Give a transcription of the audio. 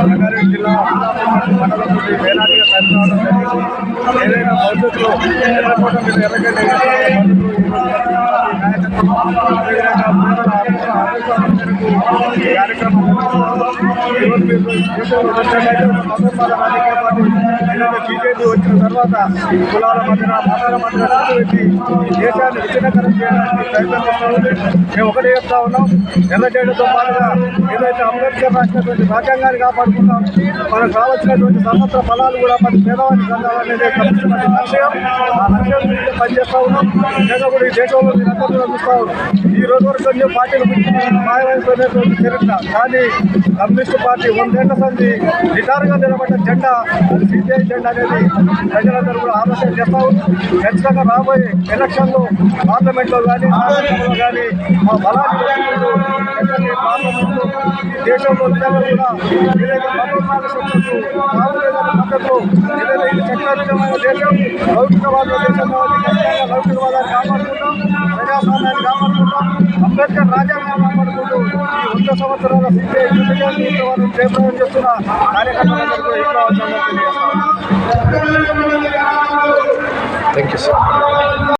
రంగారెడ్డి జిల్లా మండలంలోని వేలాదిగా తరలిరావడం ఏదైనా భవిష్యత్తులో ఎర్రకోట మీద ఎర్రగడ్డ కార్యక్రమం ఈరోజు వచ్చిన తర్వాత కులాల మధ్యన మతాల మధ్యన చిచ్చు పెట్టి దేశాన్ని విచ్ఛిన్నకరం చేయడానికి ప్రయత్నం చేస్తూ ఉంది మేము ఒకటే చెప్తా ఉన్నాం ఎర్రజెండతో పాటుగా ఏదైతే అంబేద్కర్ రాసినటువంటి రాజ్యాంగాన్ని కాపాడుకుంటాం మనకు రావాల్సినటువంటి సమస్త ఫలాలు కూడా మన పేదవాడికి అందాలనేది కమిషన్ లక్ష్యం. ఆ లక్ష్యం గురించి పనిచేస్తూ ఉన్నాం. నేను కూడా ఈ దేశంలో మీరందరూ కూడా చూస్తూ ఉన్నాం. ఈ రోజు వరకు కొన్ని పార్టీలు మాయమైపోయినటువంటి చరిత్ర. కానీ కమ్యూనిస్ట్ పార్టీ వందేళ్ళ సంది నిటారుగా నిలబడ్డ జెండా అది సిపిఐ జెండా అనేది ప్రజలందరూ కూడా ఆలోచన చేస్తా ఖచ్చితంగా రాబోయే ఎలక్షన్లో పార్లమెంట్లో కానీ పార్లమెంట్లో కానీ మా బలాన్ని పార్లమెంట్లో దేశంలో కూడా ఏదైతే మతోన్మాద మద్దతు ఏదైతే ఇది చక్రమైన దేశం లౌకికవాద దేశం కాబట్టి లౌకికవాదాన్ని కాపాడుకుంటాం ప్రజాస్వామ్యాన్ని కాపాడుకుంటాం. అంబేద్కర్ రాజ్యాంగాన్ని కాపాడుకుంటూ ఈ వంద సంవత్సరాల సిపిఐ చేస్తున్న కార్యకర్తలందరికీ ఎక్కువ థ్యాంక్ యూ సార్